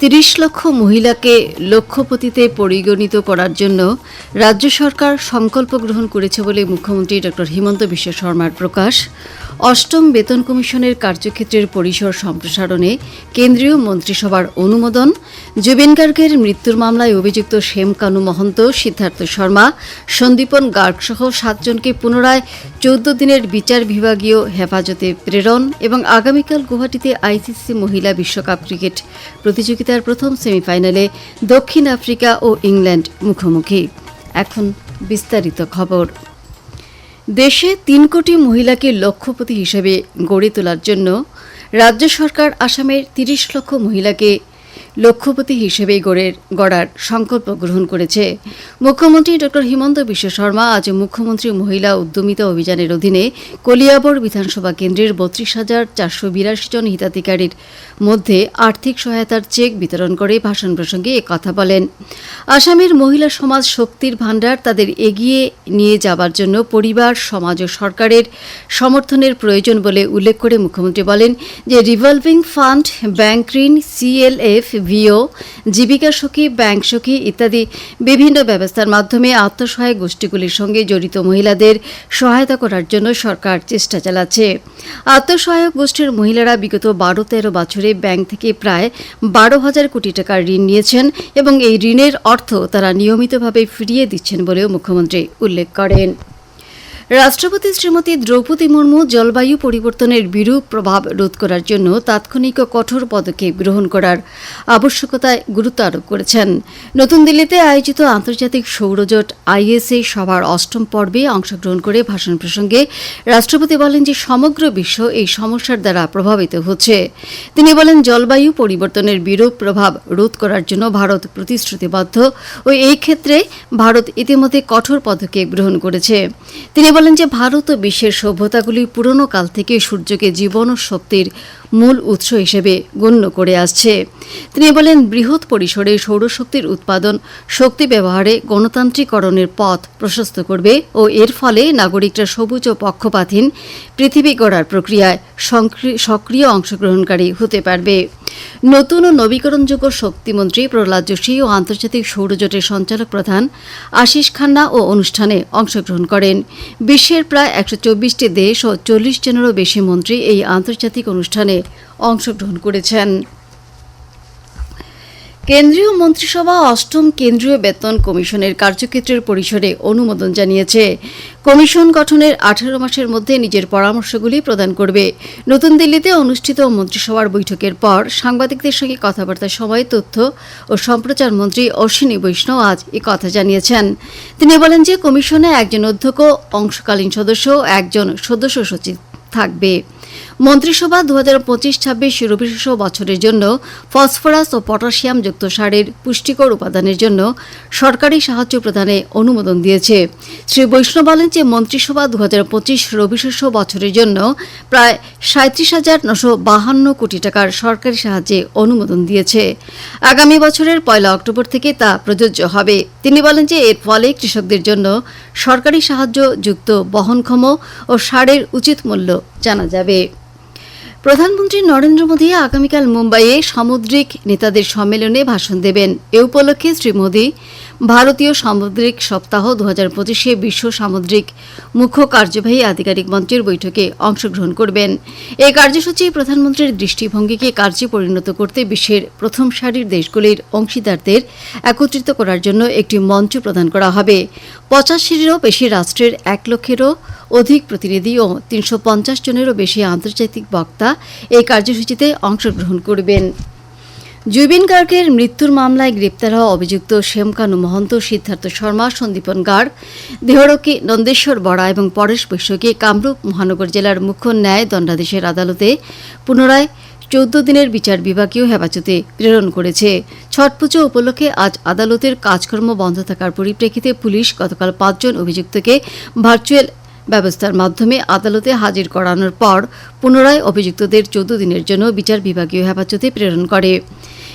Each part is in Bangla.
তিরিশ লক্ষ মহিলাকে লক্ষ্যপতিতে পরিগণিত করার জন্য রাজ্য সরকার সংকল্প গ্রহণ করেছে বলে মুখ্যমন্ত্রী ড হিমন্ত বিশ্ব শর্মার প্রকাশ। অষ্টম বেতন কমিশনের কার্যক্ষেত্রের পরিসর সম্প্রসারণে কেন্দ্রীয় মন্ত্রিসভার অনুমোদন। জুবিন গার্গের মৃত্যুর মামলায় অভিযুক্ত শ্যামকানু মহন্ত, সিদ্ধার্থ শর্মা, সন্দীপন গার্গ সহ সাতজনকে পুনরায় চৌদ্দ দিনের বিচার বিভাগীয় হেফাজতে প্রেরণ এবং আগামীকাল গুয়াহাটিতে আইসিসি মহিলা বিশ্বকাপ ক্রিকেট প্রতিযোগিতার প্রথম সেমিফাইনালে দক্ষিণ আফ্রিকা ও ইংল্যান্ড মুখোমুখি। এখন বিস্তারিত খবর। দেশে তিন কোটি মহিলাকে লক্ষ্যপতি হিসেবে গড়ে তোলার জন্য রাজ্য সরকার আসামের তিরিশ লক্ষ মহিলাকে লক্ষ্যপতি হিসেবে গড়ের গড়ার সংকল্প গ্রহণ করেছে। মুখ্যমন্ত্রী ড. হিমন্ত বিশ্ব শর্মা আজ মুখ্যমন্ত্রী মহিলা উদ্যমিতা অভিযানের অধীনে কলিয়াবর বিধানসভা কেন্দ্রের বত্রিশ হাজার চারশো বিরাশি জন হিতাধিকারীর মধ্যে আর্থিক সহায়তার চেক বিতরণ করে ভাষণ প্রসঙ্গে কথা বলেন। আসামের মহিলা সমাজ শক্তির ভাণ্ডার তাদের এগিয়ে নিয়ে যাবার জন্য পরিবার, সমাজ ও সরকারের সমর্থনের প্রয়োজন বলে উল্লেখ করে মুখ্যমন্ত্রী বলেন যে, রিভলভিং ফান্ড, ব্যাংক ঋণ সিএলএফ ভিও, জীবিকা সখী, ব্যাংক সখী ইত্যাদি বিভিন্ন ব্যবস্থার মাধ্যমে আত্মসহায়ক গোষ্ঠীগুলির সঙ্গে জড়িত মহিলাদের সহায়তা করার জন্য সরকার চেষ্টা চালাচ্ছে। আত্মসহায়ক গোষ্ঠীর মহিলারা বিগত বারো তেরো বছরে ব্যাংক থেকে প্রায় বারো হাজার কোটি টাকার ঋণ নিয়েছেন এবং এই ঋণের অর্থ তারা নিয়মিতভাবে ফিরিয়ে দিচ্ছেন বলেও মুখ্যমন্ত্রী উল্লেখ করেন। রাষ্ট্রপতি শ্রীমতী দ্রৌপদী মুর্মু জলবায়ু পরিবর্তনের বিরূপ প্রভাব রোধ করার জন্য তাৎক্ষণিক কঠোর পদক্ষেপ গ্রহণ করার আবশ্যকতায় গুরুত্ব আরোপ করেছেন। নতুন দিল্লিতে আয়োজিত আন্তর্জাতিক সৌরজোট আইএসএ সভার অষ্টম পর্বে অংশগ্রহণ করে ভাষণ প্রসঙ্গে রাষ্ট্রপতি বলেন যে সমগ্র বিশ্ব এই সমস্যার দ্বারা প্রভাবিত হচ্ছে। তিনি বলেন, জলবায়ু পরিবর্তনের বিরূপ প্রভাব রোধ করার জন্য ভারত প্রতিশ্রুতিবদ্ধ ও এই ক্ষেত্রে ভারত ইতিমধ্যে কঠোর পদক্ষেপ গ্রহণ করেছে। তিনি বলেন যে ভারত ও বিশ্বের সভ্যতাগুলি পুরনো কাল থেকে সূর্যকে জীবন ও শক্তির মূল উৎস হিসেবে গণ্য করে আসছে। তিনি বলেন, বৃহৎ পরিসরে সৌরশক্তির উৎপাদন শক্তি ব্যবহারে গণতান্ত্রিকরণের পথ প্রশস্ত করবে ও এর ফলে নাগরিকরা সবুজ ও পক্ষপাতহীন পৃথিবী গড়ার প্রক্রিয়ায় সক্রিয় অংশগ্রহণকারী হতে পারবে। নতুন ও নবীকরণযোগ্য শক্তিমন্ত্রী প্রহ্লাদ যোশী ও আন্তর্জাতিক সৌরজোটের সঞ্চালক প্রধান আশিস খান্না ও অনুষ্ঠানে অংশগ্রহণ করেন। বিশ্বের প্রায় একশো চব্বিশটি দেশ ও চল্লিশ জনেরও বেশি মন্ত্রী এই আন্তর্জাতিক অনুষ্ঠানে অংশগ্রহণ করেছেন। কেন্দ্রীয় মন্ত্রিসভা অষ্টম কেন্দ্রীয় বেতন কমিশনের কার্যক্ষেত্রের পরিসরে অনুমোদন জানিয়েছে। কমিশন গঠনের আঠারো মাসের মধ্যে নিজের পরামর্শগুলি প্রদান করবে। নতুন দিল্লিতে অনুষ্ঠিত মন্ত্রিসভার বৈঠকের পর সাংবাদিকদের সঙ্গে কথাবার্তার সময় তথ্য ও সম্প্রচার মন্ত্রী অশ্বিনী বৈষ্ণব আজ এ কথা জানিয়েছেন। তিনি বলেন যে কমিশনে একজন অধ্যক্ষ, অংশকালীন সদস্য, একজন সদস্য সচিব থাকবে। মন্ত্রিসভা দু হাজার পঁচিশ ছাব্বিশ রবিশেষ বছরের জন্য ফসফরাস ও পটাশিয়াম যুক্ত সারের পুষ্টিকর উপাদানের জন্য সরকারি সাহায্য প্রদানে অনুমোদন দিয়েছে। শ্রী বৈষ্ণব বলেন যে মন্ত্রিসভা দু হাজার পঁচিশ রবিশেষ বছরের জন্য প্রায় সাঁত্রিশ হাজার নশো বাহান্ন কোটি টাকার সরকারি সাহায্যে অনুমোদন দিয়েছে। আগামী বছরের পয়লা অক্টোবর থেকে তা প্রযোজ্য হবে। তিনি বলেন যে এর ফলে কৃষকদের জন্য সরকারি সাহায্য যুক্ত বহনক্ষম ও সারের উচিত মূল্য জানা যাবে। প্রধানমন্ত্রী নরেন্দ্র মোদী আগামীকাল মুম্বাইয়ে সামুদ্রিক নেতাদের সম্মেলনে ভাষণ দেবেন। এ উপলক্ষে শ্রী মোদী ভারতীয় সামুদ্রিক সপ্তাহ দু হাজার পঁচিশে বিশ্ব সামুদ্রিক মুখ্য কার্যবাহী আধিকারিক মঞ্চের বৈঠকে অংশগ্রহণ করবেন। এই কার্যসূচি প্রধানমন্ত্রীর দৃষ্টিভঙ্গিকে কার্যে পরিণত করতে বিশ্বের প্রথম সারির দেশগুলির অংশীদারদের একত্রিত করার জন্য একটি মঞ্চ প্রদান করা হবে। পঁচাশিরও বেশি রাষ্ট্রের এক লক্ষেরও অধিক প্রতিনিধি ও তিনশো পঞ্চাশ জনেরও বেশি আন্তর্জাতিক বক্তা এই কার্যসূচিতে অংশগ্রহণ করবেন। জুবিন গার্গের মৃত্যুর মামলায় গ্রেপ্তার হওয়া অভিযুক্ত শ্যামকানু মহন্ত, সিদ্ধার্থ শর্মা, সন্দীপন গার্গ, দেহরক্ষী নন্দেশ্বর বড়া এবং পরেশ বৈশ্যকে কামরূপ মহানগর জেলার মুখ্য ন্যায় দণ্ডাধীশের আদালতে পুনরায় চৌদ্দ দিনের বিচার বিভাগীয় হেফাজতে প্রেরণ করেছে। ছট পুজো উপলক্ষে আজ আদালতের কাজকর্ম বন্ধ থাকার পরিপ্রেক্ষিতে পুলিশ গতকাল পাঁচজন অভিযুক্তকে ভার্চুয়াল ব্যবস্থার মাধ্যমে আদালতে হাজির করানোর পর পুনরায় অভিযুক্তদের চৌদ্দ দিনের জন্য বিচার বিভাগীয় হেফাজতে প্রেরণ করে।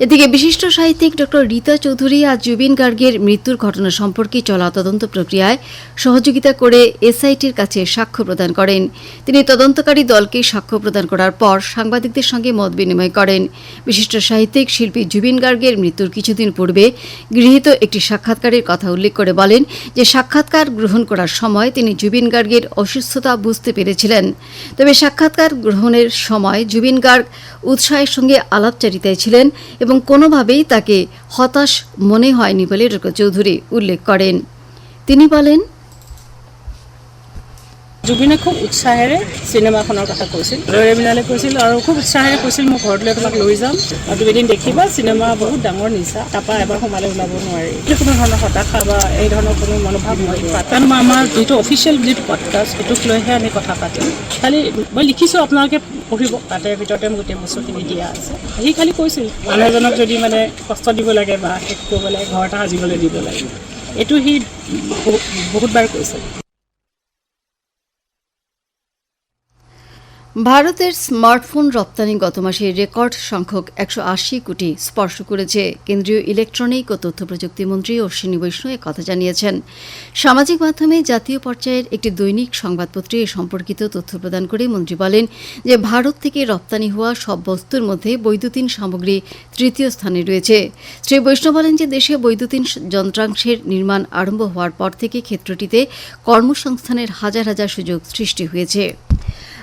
এদিকে বিশিষ্ট সাহিত্যিক ডক্টর রীতা চৌধুরী আজ জুবিন গার্গের মৃত্যুর ঘটনা সম্পর্কে চলা তদন্ত প্রক্রিয়ায় সহযোগিতা করে এসআইটির কাছে সাক্ষ্য প্রদান করেন। তিনি তদন্তকারী দলকে সাক্ষ্য প্রদান করার পর সাংবাদিকদের সঙ্গে মত বিনিময় করেন। বিশিষ্ট সাহিত্যিক শিল্পী জুবিন গার্গের মৃত্যুর কিছুদিন পূর্বে গৃহীত একটি সাক্ষাৎকারের কথা উল্লেখ করে বলেন যে সাক্ষাৎকার গ্রহণ করার সময় তিনি জুবিন গার্গের অসুস্থতা বুঝতে পেরেছিলেন। তবে সাক্ষাৎকার গ্রহণের সময় জুবিন গার্গ উৎসাহের সঙ্গে আলাপচারিতায় ছিলেন এবং কোনোভাবেই তাকে হতাশ মনে হয়নি বলে ডক্টর চৌধুরী উল্লেখ করেন। তিনি বলেন, জুবিনে খুব উৎসাহেৰে চিনেমাখনৰ কথা কৈছিল ৰৈ বিনালে কৈছিল, আৰু খুব উৎসাহেৰে কৈছিল, মোক ঘৰলৈ তোমাক লৈ যাম আৰু তুমি এদিন দেখিবা, চিনেমা বহুত ডাঙৰ নিচা তাৰপৰা এবাৰ সোমালে ওলাব নোৱাৰি। কোনো ধৰণৰ হতাশা বা এই ধৰণৰ কোনো মনোভাৱ মই পাত কাৰণ মই আমাৰ যিটো অফিচিয়েল যিটো পডকাষ্ট সেইটোক লৈহে আমি কথা পাতিম। খালি মই লিখিছোঁ আপোনালোকে পঢ়িব, তাতে ভিতৰতে মোৰ গোটেই বস্তুখিনি দিয়া আছে। সি খালি কৈছিল মানুহ এজনক যদি মানে কষ্ট দিব লাগে বা শেষ কৰিব লাগে, ঘৰ এটা সাজিবলৈ দিব লাগে। এইটো সি বহুত বহুতবাৰ কৈছে। ভারতের স্মার্টফোন রপ্তানি গত মাসে রেকর্ড সংখ্যক একশো আশি কোটি স্পর্শ করেছে। কেন্দ্রীয় ইলেকট্রনিক ও তথ্য প্রযুক্তি মন্ত্রী অশ্বিনী বৈষ্ণব কথা জানিয়েছেন। সামাজিক মাধ্যমে জাতীয় পর্যায়ের একটি দৈনিক সংবাদপত্রে এ সম্পর্কিত তথ্য প্রদান করে মন্ত্রী বলেন যে, ভারত থেকে রপ্তানি হওয়া সব বস্তুর মধ্যে বৈদ্যুতিন সামগ্রী তৃতীয় স্থানে রয়েছে। শ্রী বৈষ্ণব বলেন যে, দেশে বৈদ্যুতিন যন্ত্রাংশের নির্মাণ আরম্ভ হওয়ার পর থেকে ক্ষেত্রটিতে কর্মসংস্থানের হাজার হাজার সুযোগ সৃষ্টি হয়েছে।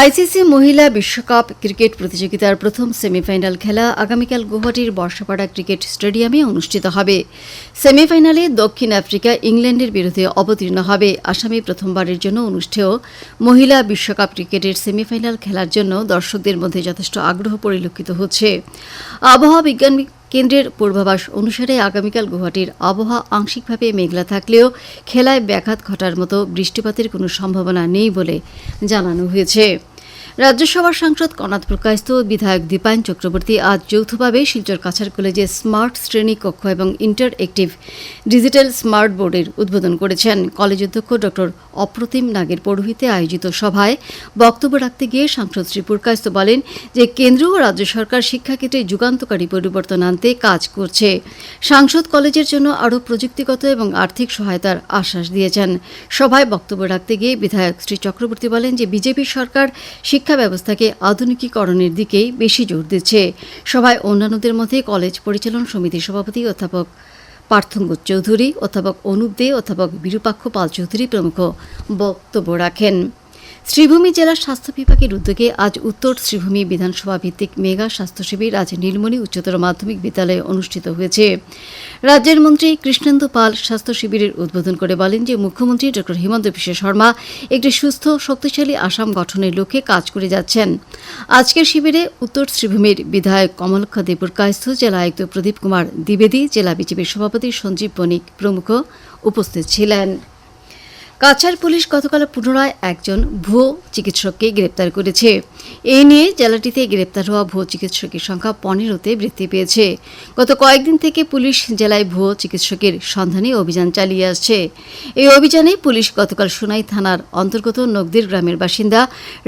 আইসিসি মহিলা বিশ্বকাপ ক্রিকেট প্রতিযোগিতার প্রথম সেমিফাইনাল খেলা আগামীকাল গুয়াহাটির বর্ষাপাড়া ক্রিকেট স্টেডিয়ামে অনুষ্ঠিত হবে। সেমিফাইনালে দক্ষিণ আফ্রিকা ইংল্যান্ডের বিরুদ্ধে অবতীর্ণ হবে। আসামে প্রথমবারের জন্য অনুষ্ঠেয় মহিলা বিশ্বকাপ ক্রিকেটের সেমিফাইনাল খেলার জন্য দর্শকদের মধ্যে যথেষ্ট আগ্রহ পরিলক্ষিত হচ্ছে। আবহাওয়া বিজ্ঞান কেন্দ্রের পূর্বাভাস অনুসারে আগামীকাল গুয়াহাটির আবহাওয়া আংশিকভাবে মেঘলা থাকলেও খেলায় ব্যাঘাত ঘটার মতো বৃষ্টিপাতের কোনো সম্ভাবনা নেই বলে জানানো হয়েছে। রাজ্যসভার সাংসদ কনাথ প্রকাশত, বিধায়ক দীপায়ন চক্রবর্তী আজ যৌথভাবে শিলচর কাছার কলেজে স্মার্ট শ্রেণি কক্ষ এবং ইন্টার অ্যাক্টিভ ডিজিটাল স্মার্ট বোর্ডের উদ্বোধন করেছেন। কলেজ অধ্যক্ষ ড. অপ্রতিম নাগের পৌরোহিতে আয়োজিত সভায় বক্তব্য রাখতে গিয়ে সাংসদ শ্রী পুরকায়স্ত বলেন যে, কেন্দ্র ও রাজ্য সরকার শিক্ষাক্ষেত্রে যুগান্তকারী পরিবর্তন আনতে কাজ করছে। সাংসদ কলেজের জন্য আরও প্রযুক্তিগত এবং আর্থিক সহায়তার আশ্বাস দিয়েছেন। সভায় বক্তব্য রাখতে গিয়ে বিধায়ক শ্রী চক্রবর্তী বলেন যে, বিজেপি সরকার শিক্ষা ব্যবস্থাকে আধুনিকীকরণের দিকেই বেশি জোর দিচ্ছে। সভায় অন্যান্যদের মধ্যে কলেজ পরিচালন সমিতির সভাপতি অধ্যাপক পার্থঙ্গ চৌধুরী, অধ্যাপক অনুপ দে, অধ্যাপক বিরূপাক্ষ পাল চৌধুরী প্রমুখ বক্তব্য রাখেন। শ্রীভূমি জেলার স্বাস্থ্য বিভাগের উদ্যোগে আজ উত্তর শ্রীভূমি বিধানসভা ভিত্তিক মেগা স্বাস্থ্য শিবির আজ নীলমণি উচ্চতর মাধ্যমিক বিদ্যালয়ে অনুষ্ঠিত হয়েছে। রাজ্যের মন্ত্রী কৃষ্ণেন্দু পাল স্বাস্থ্য শিবিরের উদ্বোধন করে বলেন যে, মুখ্যমন্ত্রী ড. হিমন্ত বিশ্ব শর্মা একটি সুস্থ, শক্তিশালী আসাম গঠনের লক্ষ্যে কাজ করে যাচ্ছেন। আজকের শিবিরে উত্তর শ্রীভূমির বিধায়ক কমলক্ষা দেবুর কায়স্থ জেলা আয়ুক্ত প্রদীপ কুমার দ্বিবেদী, জেলা বিজেপির সভাপতি সঞ্জীব বণিক প্রমুখ উপস্থিত ছিলেন। কাছাড় পুলিশ গতকাল পুনরায় একজন ভুয়ো চিকিৎসককে গ্রেপ্তার করেছে। এই নিয়ে জেলাটিতে গ্রেপ্তার হওয়া ভুয়ো চিকিৎসকের সংখ্যা পনেরোতে বৃদ্ধি পেয়েছে। গত কয়েকদিন থেকে পুলিশ জেলায় ভুয়ো চিকিৎসকের সন্ধানে অভিযান চালিয়ে আসছে। এই অভিযানে পুলিশ গতকাল সোনাই থানার অন্তর্গত নগদির গ্রামের বাসিন্দা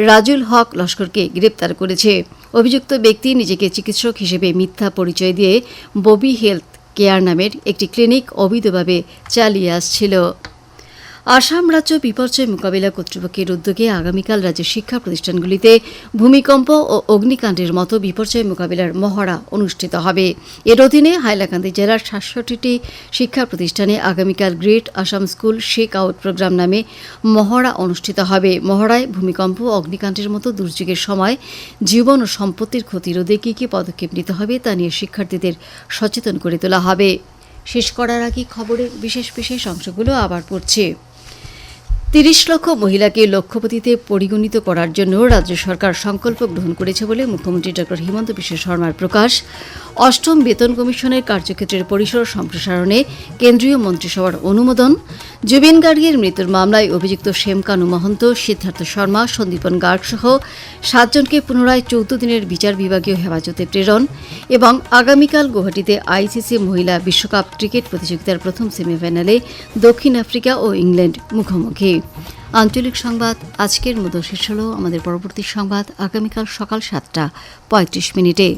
রাজুল হক লস্করকে গ্রেপ্তার করেছে। অভিযুক্ত ব্যক্তি নিজেকে চিকিৎসক হিসেবে মিথ্যা পরিচয় দিয়ে ববি হেলথ কেয়ার নামের একটি ক্লিনিক অবৈধভাবে চালিয়ে আসছিল। আসাম রাজ্য বিপর্যয় মোকাবিলা কর্তৃপক্ষের উদ্যোগে আগামীকাল রাজ্যের শিক্ষা প্রতিষ্ঠানগুলিতে ভূমিকম্প ও অগ্নিকাণ্ডের মতো বিপর্যয় মোকাবিলার মহড়া অনুষ্ঠিত হবে। এর অধীনে হাইলাকান্দি জেলার সাতষট্টিটি শিক্ষা প্রতিষ্ঠানে আগামীকাল great Assam school shake out programme নামে মহড়া অনুষ্ঠিত হবে। মহড়ায় ভূমিকম্প ও অগ্নিকাণ্ডের মতো দুর্যোগের সময় জীবন ও সম্পত্তির ক্ষতি রোধে কী কী পদক্ষেপ নিতে হবে তা নিয়ে শিক্ষার্থীদের সচেতন করে তোলা হবে। শেষ করার আগে খবরের বিশেষ বিশেষ অংশগুলো আবার পড়ছে। তিরিশ লক্ষ মহিলাকে লক্ষ্যপতিতে পরিগণিত করার জন্য রাজ্য সরকার সংকল্প গ্রহণ করেছে বলে মুখ্যমন্ত্রী ডক্টর হিমন্ত বিশ্ব শর্মার প্রকাশ। অষ্টম বেতন কমিশনের কার্যক্ষেত্রের পরিসর সম্প্রসারণে কেন্দ্রীয় মন্ত্রিসভার অনুমোদন। জুবিন গার্গের মৃত্যুর মামলায় অভিযুক্ত শ্যামকানু মহন্ত, সিদ্ধার্থ শর্মা, সন্দীপন গার্গ সহ সাতজনকে পুনরায় চৌদ্দ দিনের বিচার বিভাগীয় হেফাজতে প্রেরণ এবং আগামীকাল গুয়াহাটিতে আইসিসি মহিলা বিশ্বকাপ ক্রিকেট প্রতিযোগিতার প্রথম সেমিফাইনালে দক্ষিণ আফ্রিকা ও ইংল্যান্ড মুখোমুখি। আঞ্চলিক সংবাদ, আজকের মতো শেষ হল আমাদের পরবর্তী সংবাদ, আগামীকাল সকাল সাতটা পঁয়ত্রিশ মিনিটে।